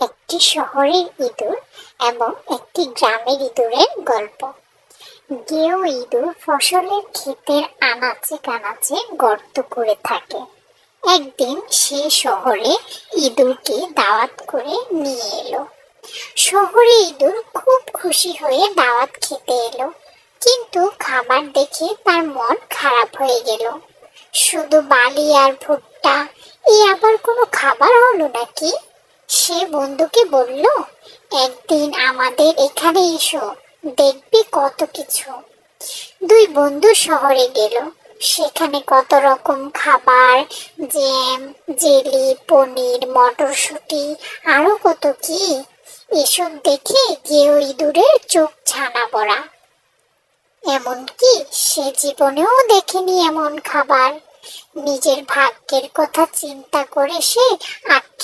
একটি শহরের ইঁদুর এবং একটি গ্রামের ইঁদুরের গল্প। গেও ইঁদুর ফসলের ক্ষেতের আনাচে কানাচে গর্ত করে থাকে। একদিন সে শহরে ইঁদুরকে দাওয়াত করে নিয়ে এলো। শহরে ইঁদুর খুব খুশি হয়ে দাওয়াত খেতে এলো, কিন্তু খাবার দেখে তার মন খারাপ হয়ে গেল। শুধু বালি আর ভুট্টা এই আবার কোনো খাবার হলো নাকি? সে বন্ধুকে বলল, একদিন আমাদের এখানে এসো, দেখবি কত কিছু। দুই বন্ধু শহরে গেল। সেখানে কত রকম খাবার, জ্যাম, জেলি, পনির, মটরশুঁটি, আরও কত কি, এসব দেখে গেও ইঁদুরের চোখ ছানা পড়া। এমনকি সে জীবনেও দেখেনি এমন খাবার। নিজের ভাগ্যের কথা চিন্তা করে সে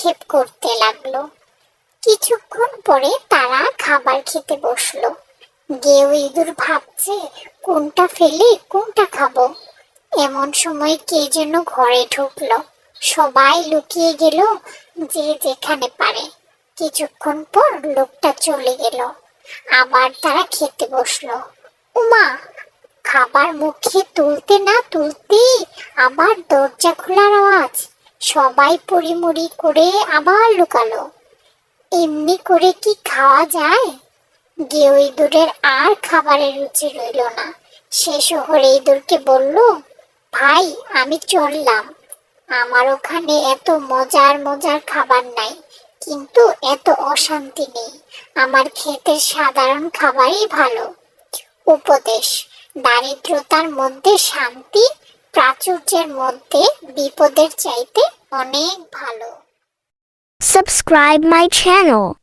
আক্ষেপ করতে লাগল। কিছুক্ষণ পরে তারা খাবার খেতে বসল। গেও ইঁদুর ভাবছে, কোনটা ফেলে, কোনটা খাব? এমন সময় কে যেন ঘরে ঢুকলো। সবাই লুকিয়ে গেল যে যেখানে পারে। কিছুক্ষণ পর লোকটা চলে গেল। আবার তারা খেতে বসল। উমা, খাবার মুখে তুলতে না তুলতে আবার দরজা খোলার আওয়াজ। সবাই পরিমরি করে আবার লুকালো। এমনি করে কি খাওয়া যায়? গেও ইঁদুরের আর খাবারের রুচি রইল না। সে শহরে ইঁদুরকে বলল, ভাই, আমি চললাম। আমার ওখানে এত মজার মজার খাবার নাই, কিন্তু এত অশান্তি নেই। আমার ক্ষেতের সাধারণ খাবারই ভালো। উপদেশ। দারিদ্রতার মধ্যে শান্তি প্রাচুর্যের মধ্যে বিপদের চাইতে অনেক ভালো সাবস্ক্রাইব মাই channel.